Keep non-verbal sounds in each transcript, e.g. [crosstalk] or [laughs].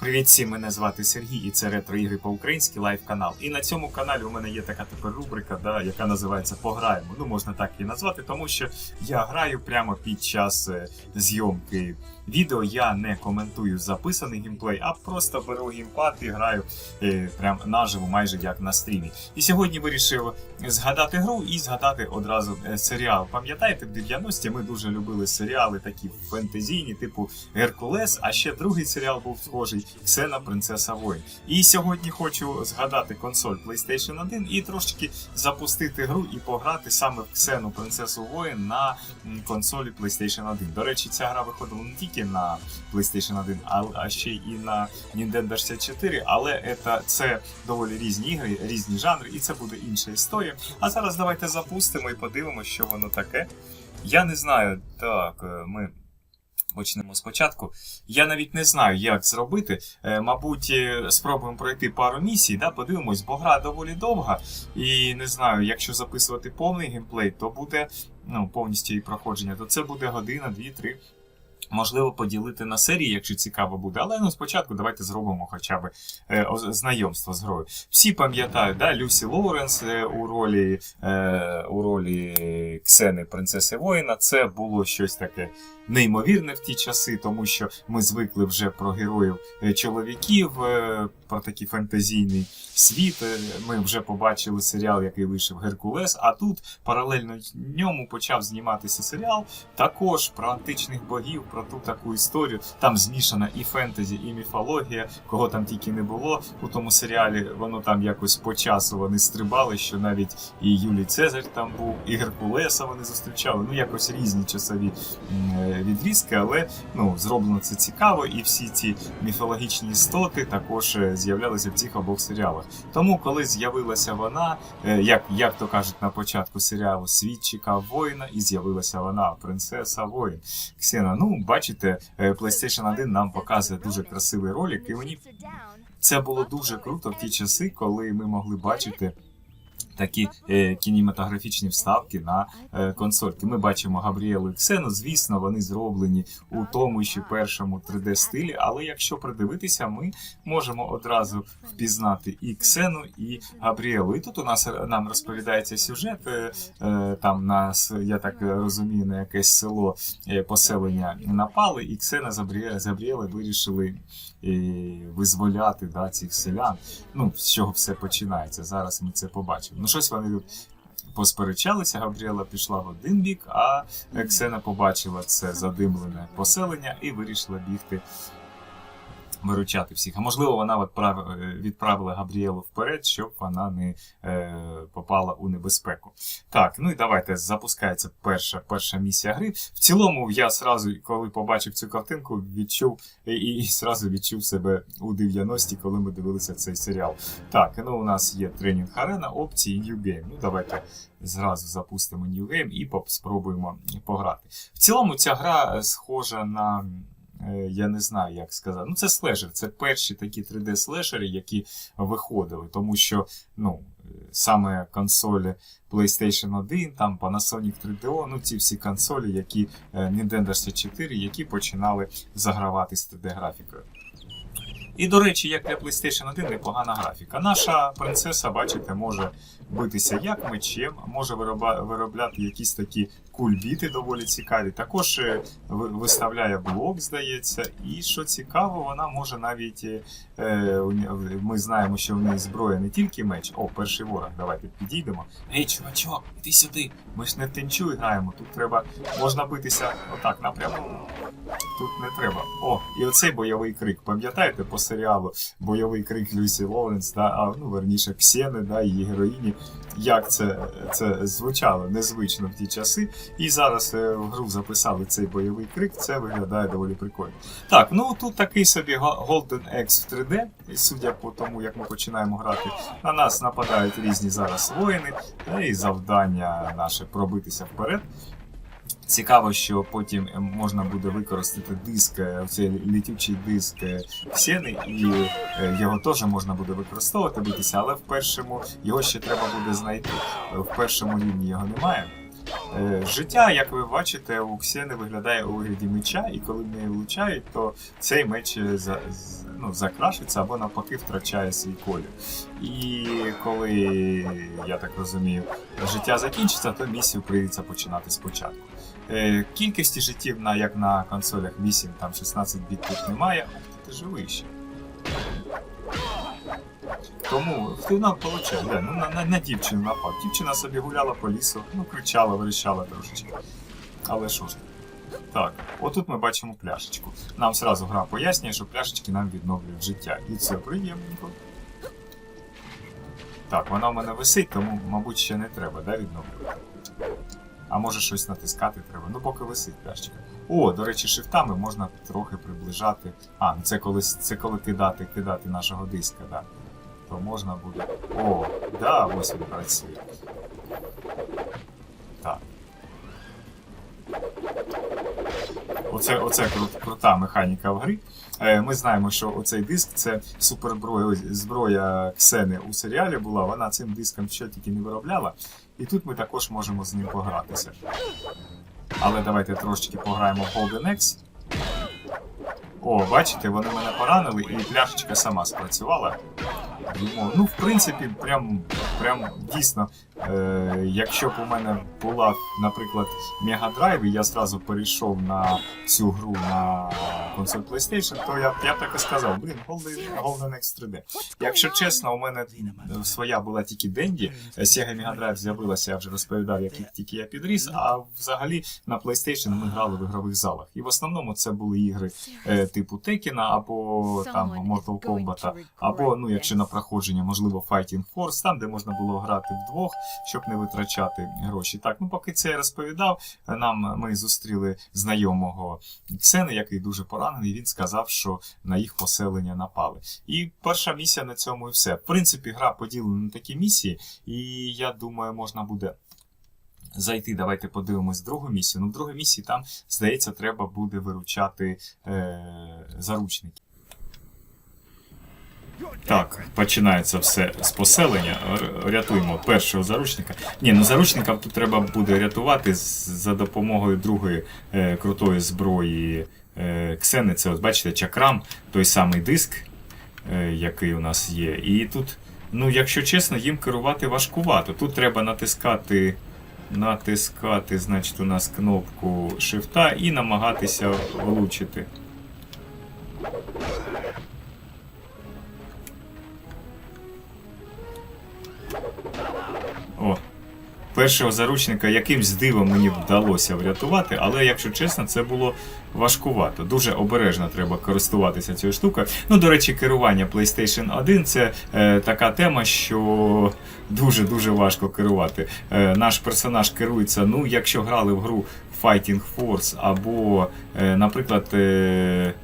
Привіт всім, мене звати Сергій, і це ретро ігри по-українськи лайв канал. І на цьому каналі у мене є така тепер рубрика, да, яка називається Пограємо. Ну можна так і назвати, тому що я граю прямо під час е, зйомки відео. Я не коментую записаний геймплей, а просто беру геймпад і граю е, прям наживо, майже як на стрімі. І сьогодні вирішив згадати гру і згадати одразу е, серіал. Пам'ятаєте, в 90-ті ми дуже любили серіали такі фентезійні, типу Геркулес, а ще другий серіал був схожий Ксена Принцеса Воїн. І сьогодні хочу згадати консоль PlayStation 1 і трошки запустити гру і пограти саме в Ксену Принцесу Воїн на консолі PlayStation 1. До речі, ця гра виходила не тільки на PlayStation 1, а, ще й на Nintendo 64, але це доволі різні ігри, різні жанри, і це буде інша історія. А зараз давайте запустимо і подивимося, що воно таке. Я не знаю, так, е, ми почнемо спочатку. Я навіть не знаю, як зробити. Е, Мабуть, е, спробуємо пройти пару місій, да, подивимось, бо гра доволі довга. І не знаю, якщо записувати повний геймплей, то буде ну, повністю її проходження, то це буде година, дві, три. Можливо, поділити на серії, якщо цікаво буде. Але ну спочатку давайте зробимо хоча б е, знайомство з грою. Всі пам'ятають, да, Люсі Лоуренс е, у ролі, е, у ролі Ксени Принцеси Воїна. Це було щось таке неймовірне в ті часи, тому що ми звикли вже про героїв е, чоловіків, е, про такий фентезійний світ. Е, Ми вже побачили серіал, який вийшов Геркулес. А тут паралельно ньому почав зніматися серіал також про античних богів, про ту таку історію. Там змішана і фентезі, і міфологія, кого там тільки не було у тому серіалі. Воно там якось по часу вони стрибали, що навіть і Юлій Цезарь там був, і Геркулеса вони зустрічали. Ну якось різні часові відрізки, але ну зроблено це цікаво, і всі ці міфологічні істоти також е, з'являлися в цих обох серіалах. Тому, коли з'явилася вона, е, як, як то кажуть на початку серіалу, світ воїна, і з'явилася вона, принцеса воїн. Ксена, ну бачите, е, PlayStation 1 нам показує дуже красивий ролик, і мені це було дуже круто в ті часи, коли ми могли бачити. Такі е, кінематографічні вставки на е, консольки. Ми бачимо Габріелу і Ксену. Звісно, вони зроблені у тому ще першому 3D стилі. Але якщо придивитися, ми можемо одразу впізнати і Ксену, і Габріелу. І тут у нас нам розповідається сюжет. е, е, Там нас, я так розумію, на якесь село е, поселення напали, і Ксена з Габріелою вирішили е, визволяти да, цих селян. Ну, з чого все починається. Зараз ми це побачимо. Щось вони тут посперечалися. Габріела пішла в один бік, а Ксена побачила це задимлене поселення і вирішила бігти. Виручати всіх. А можливо, вона е, відправила Габріелу вперед, щоб вона не е, попала у небезпеку. Так, ну і давайте запускається перша, перша місія гри. В цілому, я сразу, коли побачив цю картинку, відчув і, і, сразу відчув себе у 90-ті, коли ми дивилися цей серіал. Так, ну у нас є тренінг арена, опції New Game. Ну давайте зразу запустимо New Game і спробуємо пограти. В цілому ця гра е, схожа на. Е, Я не знаю, як сказати. Ну, це слешер. Це перші такі 3D-слешери, які виходили, тому що ну, саме консолі PlayStation 1, там Panasonic 3DO, ну ці всі консолі, які е, Nintendo 64, які починали загравати з 3D-графікою. І, до речі, як для PlayStation 1 непогана графіка. Наша принцеса, бачите, може битися як мечем, може виробляти якісь такі кульбіти доволі цікаві. Також е, виставляє блок, здається. І що цікаво, вона може навіть. е, ми знаємо, що в неї зброя не тільки меч. О, перший ворог, давайте підійдемо. Ей, чувачок, іди сюди. Ми ж не в тенчу граємо. Тут треба. Можна битися отак напряму. Тут не треба. О, і оцей бойовий крик. Пам'ятаєте по серіалу бойовий крик Люсі Лоуренс, да, а, ну верніше Ксени, да, її героїні. Як це, це звучало незвично в ті часи. І зараз е, в гру записали цей бойовий крик, це виглядає доволі прикольно. Так, ну тут такий собі Go- Golden X в 3D, і судя по тому, як ми починаємо грати, на нас нападають різні зараз воїни, і завдання наше пробитися вперед. Цікаво, що потім е, можна буде використати диск, е, цей літючий диск Ксени, і його теж можна буде використовувати битися, але в першому його ще треба буде знайти. В першому рівні його немає. Е, Життя, як ви бачите, у Ксени виглядає у вигляді меча, і коли в влучають, то цей меч е, за, ну, закрашиться або навпаки втрачає свій колір. І коли, я так розумію, життя закінчиться, то місію прийдеться починати спочатку. Е, Кількості життів як на консолях 8, там 16 біт немає, а ти живий ще. Тому нам получає, да, ну, на, на, на дівчину напав. Дівчина собі гуляла по лісу, ну кричала, верещала трошечки. Але що ж. Так, отут ми бачимо пляшечку. Нам сразу гра пояснює, що пляшечки нам відновлюють життя. І це приємненько. Так, вона в мене висить, тому, мабуть, ще не треба, да, відновлювати. А може щось натискати треба. Ну, поки висить пляшечка. О, до речі, шифтами можна трохи приближати. А, ну це коли це коли кидати, кидати нашого диска, да. То можна буде. О, да, ось він працює. Так. Оце, оце кру- крута механіка в грі. Е, Ми знаємо, що оцей диск це суперзброя зброя Ксени у серіалі була. Вона цим диском що тільки не виробляла. І тут ми також можемо з ним погратися. Але давайте трошечки пограємо в Golden X. О, бачите, вони мене поранили, і пляшечка сама спрацювала. Ну, в принципі, прям, прям дійсно, е, якщо б у мене була, наприклад, Drive, і я зразу перейшов на цю гру на консоль PlayStation, то я я б так і сказав, блін, Golden, Golden X 3D. Якщо чесно, у мене своя була тільки Денді, Sega Mega Drive з'явилася, я вже розповідав, як тільки я підріс, а взагалі на PlayStation ми грали в ігрових залах. І в основному це були ігри е, типу Текіна або там Mortal Kombat, або, ну, якщо на проходження, можливо, Fighting Force, там, де можна було грати вдвох, щоб не витрачати гроші. Так, ну поки це я розповідав, нам ми зустріли знайомого Ксени, який дуже поранений. Він сказав, що на їх поселення напали. І перша місія на цьому і все. В принципі, гра поділена на такі місії, і я думаю, можна буде. Зайти, давайте подивимось другу місію. Ну, в другій місії там, здається, треба буде виручати е, заручників. Так, починається все з поселення. Рятуємо першого заручника. Ні, ну заручника тут треба буде рятувати за допомогою другої е, крутої зброї е, Ксени. Це, от бачите, чакрам, той самий диск, е, який у нас є. І тут, ну, якщо чесно, їм керувати важкувато. Тут треба натискати. Натискати, значить, у нас кнопку шифта і намагатися влучити. Першого заручника якимсь дивом мені вдалося врятувати, але якщо чесно, це було важкувато. Дуже обережно треба користуватися цією штукою. Ну, до речі, керування PlayStation 1 це е, така тема, що дуже-дуже важко керувати. Е, наш персонаж керується, ну, якщо грали в гру Fighting Force або, е, наприклад, е,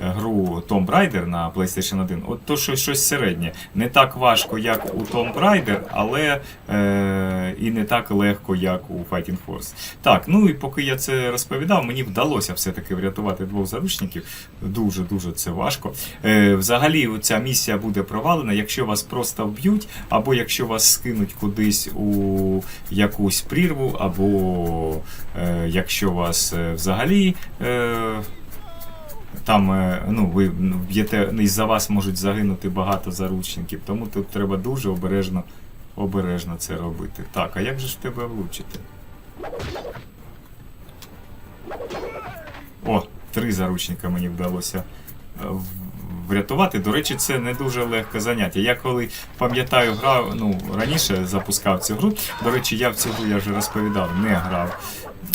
гру Tomb Raider на PlayStation 1, от то щось, щось середнє. Не так важко, як у Tomb Raider, але е, і не так легко, як у Fighting Force. Так, ну і поки я це розповідав, мені вдалося все-таки врятувати двох заручників. Дуже-дуже це важко. Е, взагалі, ця місія буде провалена, якщо вас просто вб'ють, або якщо вас скинуть кудись у якусь прірву, або е, якщо вас е, взагалі. Е, там е, ну, ви б'єте, і за вас можуть загинути багато заручників, тому тут треба дуже обережно, обережно це робити. Так, а як же ж тебе влучити? О, три заручника мені вдалося е, врятувати. До речі, це не дуже легке заняття. Я коли пам'ятаю, грав, ну, раніше запускав цю гру. До речі, я в цю гру я вже розповідав, не грав.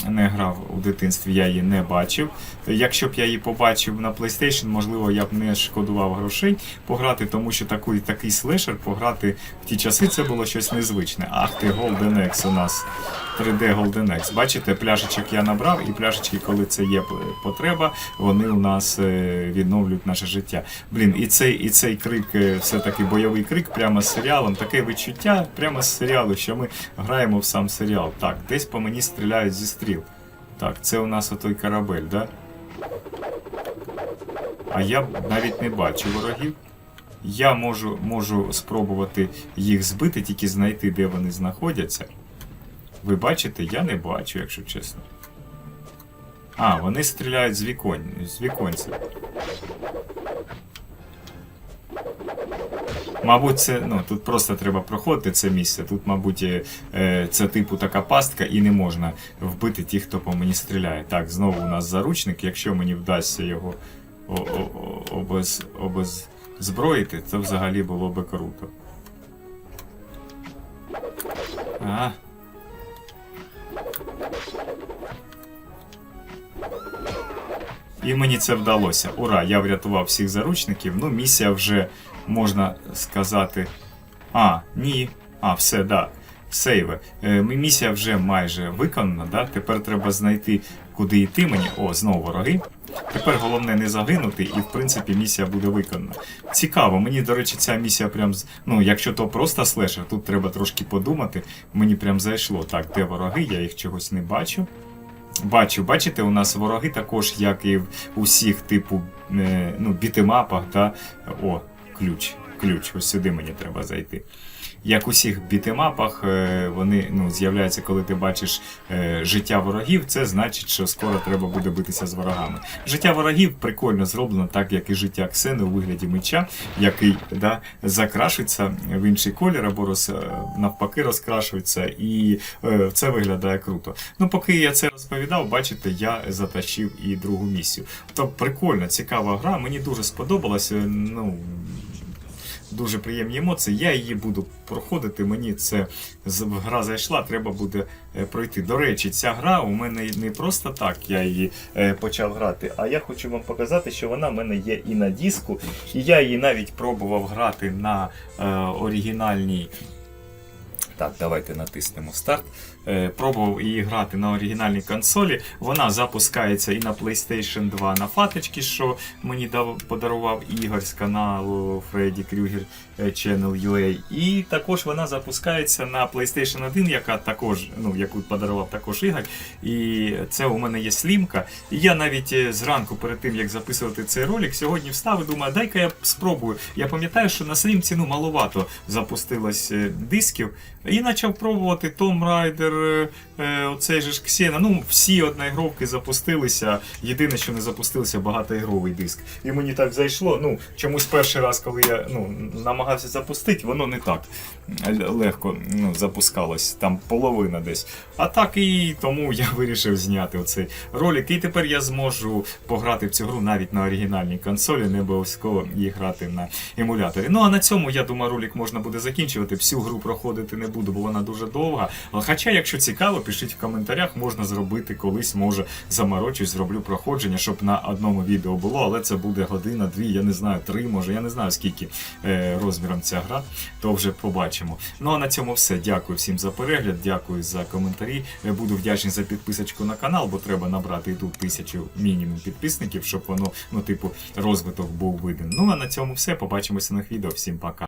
Не грав у дитинстві, я її не бачив. Якщо б я її побачив на PlayStation, можливо, я б не шкодував грошей пограти, тому що такий, такий слешер пограти в ті часи це було щось незвичне. Ах ти, Golden X у нас 3D Golden X. Бачите, пляшечок я набрав, і пляшечки, коли це є потреба, вони у нас е, відновлюють наше життя. Блін, і цей, і цей крик, е, все-таки бойовий крик прямо з серіалом, таке відчуття прямо з серіалу, що ми граємо в сам серіал. Так, десь по мені стріляють зі стріл. Так, це у нас отой корабель, да? А я навіть не бачу ворогів. Я можу, можу спробувати їх збити, тільки знайти, де вони знаходяться. Ви бачите? Я не бачу, якщо чесно. А, вони стріляють з віконь, з віконця. Мабуть, це ну тут просто треба проходити це місце. Тут, мабуть, е, е, це типу така пастка, і не можна вбити тих, хто по мені стріляє. Так, знову у нас заручник. Якщо мені вдасться його обез, обеззброїти, то взагалі було би круто. А. І мені це вдалося. Ура! Я врятував всіх заручників. Ну, місія вже можна сказати. А, ні. А, все, да. Сейве. Е, місія вже майже виконана, да? Тепер треба знайти, куди йти мені. О, знову вороги. Тепер головне не загинути, і в принципі місія буде виконана. Цікаво, мені, до речі, ця місія прям. Ну, якщо то просто слешер, тут треба трошки подумати. Мені прям зайшло. Так, де вороги? Я їх чогось не бачу. Бачу, бачите, у нас вороги також, як і в усіх, типу, е, ну, бітемапах, да? О, ключ. Ключ, ось сюди мені треба зайти. Як у всіх бітемапах, е, вони ну, з'являються, коли ти бачиш е, життя ворогів, це значить, що скоро треба буде битися з ворогами. Життя ворогів прикольно зроблено, так як і життя Ксени у вигляді меча, який да, закрашується в інший колір або роз, е, навпаки розкрашується, і це виглядає круто. Ну, поки я це розповідав, бачите, я затащив і другу місію. То прикольна, цікава гра, мені дуже сподобалася. Ну, дуже приємні емоції. Я її буду проходити. Мені це гра зайшла, треба буде е, пройти. До речі, ця гра у мене не просто так я її е, почав грати, а я хочу вам показати, що вона в мене є і на диску, і я її навіть пробував грати на е, оригінальній. Так, давайте натиснемо старт. Е, пробував її грати на оригінальній консолі. Вона запускається і на PlayStation 2 на фаточки, що мені дав, подарував Ігор з каналу Freddy Krueger е, Channel UA. І також вона запускається на PlayStation 1, яка також, ну, яку подарував також Ігор. І це у мене є слімка. І я навіть е, зранку, перед тим як записувати цей ролик, сьогодні встав і думаю, дай-ка я спробую. Я пам'ятаю, що на слімці ну, маловато запустилось дисків. І почав пробувати Tomb Raider, е, е, оцей же ж Xena. Ну, всі одноігровки запустилися. Єдине, що не запустився багатоігровий диск. І мені так зайшло. Ну, чомусь перший раз, коли я ну, намагався запустити, воно не так легко ну, запускалось. Там половина десь. А так і тому я [laughs] вирішив зняти оцей ролик. І тепер я зможу пограти в цю гру навіть на оригінальній консолі, не обов'язково її грати на емуляторі. Ну а на цьому, я думаю, ролик можна буде закінчувати. Всю гру проходити не буду, бо вона дуже довга. Хоча, якщо цікаво, пишіть в коментарях, можна зробити колись, може заморочусь, зроблю проходження, щоб на одному відео було, але це буде година, дві, я не знаю, три, може, я не знаю скільки е, розміром ця гра, то вже побачимо. Ну а на цьому все. Дякую всім за перегляд, дякую за коментарі. Е, Буду вдячний за підписочку на канал, бо треба набрати і тут тисячу мінімум підписників, щоб воно, ну, типу, розвиток був виден. Ну а на цьому все. Побачимося на відео. Всім пока.